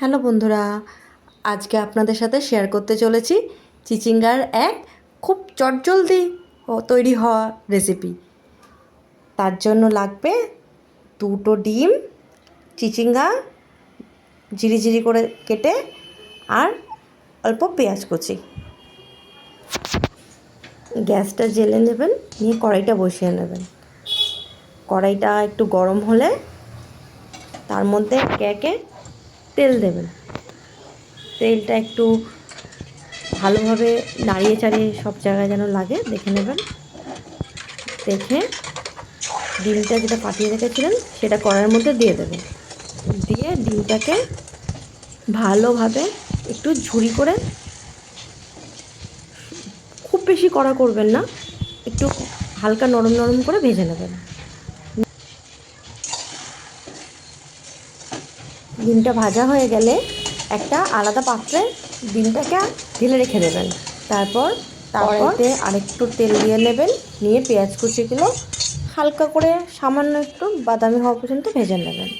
Hello বন্ধুরা, আজকে আপনাদের সাথে শেয়ার করতে চলেছি চিচিঙ্গার এক খুব চটজলদি তৈরি হওয়া রেসিপি তার জন্য লাগবে দুটো ডিম, চিচিঙ্গা ঝিরিঝিরি করে কেটে আর অল্প পেঁয়াজ কুচি। গ্যাসটা জেলে নেবেন, নিয়ে কড়াইটা বসিয়ে নেবেন। কড়াইটা একটু গরম হলে তার মধ্যে একে একে তেল দেবেন। তেলটা একটু ভালোভাবে নাড়িয়ে চাড়িয়ে সব জায়গায় যেন লাগে, দেখে নেবেন। দেখে ডিমটা যেটা পাঠিয়ে রেখেছিলেন, সেটা কড়াইয়ের মধ্যে দিয়ে দেবেন। দিয়ে ডিমটাকে ভালোভাবে একটু ঝুরি করে খুব বেশি কড়া করবেন না, একটু হালকা নরম নরম করে ভেজে নেবেন। ডিমটা ভাজা হয়ে গেলে একটা আলাদা পাত্রে ডিমটাকে ঢেলে রেখে দেবেন। তারপর তারপরে আরেকটু তেল দিয়ে নেবেন নিয়ে পেঁয়াজ কুচিগুলো হালকা করে সামান্য একটু বাদামি হওয়া পর্যন্ত ভেজে নেবেন।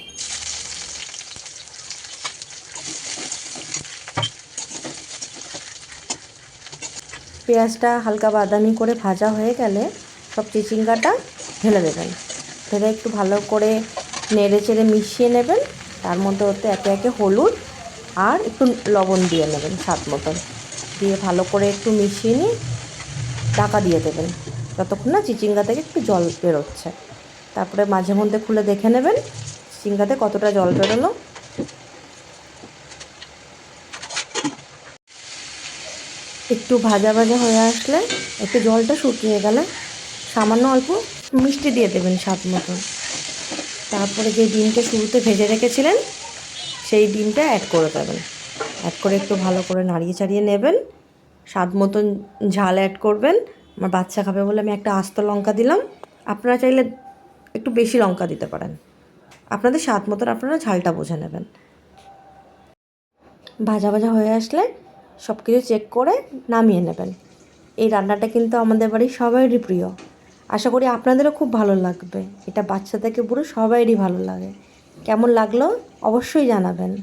পেঁয়াজটা হালকা বাদামি করে ভাজা হয়ে গেলে সব চিচিঙ্গাটা ঢেলে দেবেন। ঢেলে একটু ভালো করে নেড়ে চেড়ে মিশিয়ে নেবেন। তার মধ্যে ওতে একে একে হলুদ আর একটু লবণ দিয়ে নেবেন স্বাদ মতন। দিয়ে ভালো করে একটু মিশিয়ে নিয়ে ঢাকা দিয়ে দেবেন। যতক্ষণ না চিচিঙ্গা থেকে একটু জল বেরোচ্ছে। তারপরে মাঝে মধ্যে খুলে দেখে নেবেন চিচিঙ্গাতে কতটা জল বেরোলো। একটু ভাজা ভাজা হয়ে আসলে একটু জলটা শুকিয়ে গেলে সামান্য অল্প মিষ্টি দিয়ে দেবেন স্বাদ মতন। তারপরে যে ডিমটা শুরুতে ভেজে রেখেছিলেন, সেই ডিমটা অ্যাড করে দেবেন। অ্যাড করে একটু ভালো করে নাড়িয়ে চাড়িয়ে নেবেন। স্বাদ মতন ঝাল অ্যাড করবেন। আমার বাচ্চা খাবে বলে আমি একটা আস্ত লঙ্কা দিলাম। আপনারা চাইলে একটু বেশি লঙ্কা দিতে পারেন। আপনাদের স্বাদ মতন আপনারা ঝালটা বুঝে নেবেন। ভাজা ভাজা হয়ে আসলে সব কিছু চেক করে নামিয়ে নেবেন। এই রান্নাটা কিন্তু আমাদের বাড়ির সবাইরই প্রিয়। আশা করি আপনাদেরও খুব ভালো লাগবে। এটা বাচ্চা থেকে পুরো সবাইরই ভালো লাগে। কেমন লাগল? অবশ্যই জানাবেন।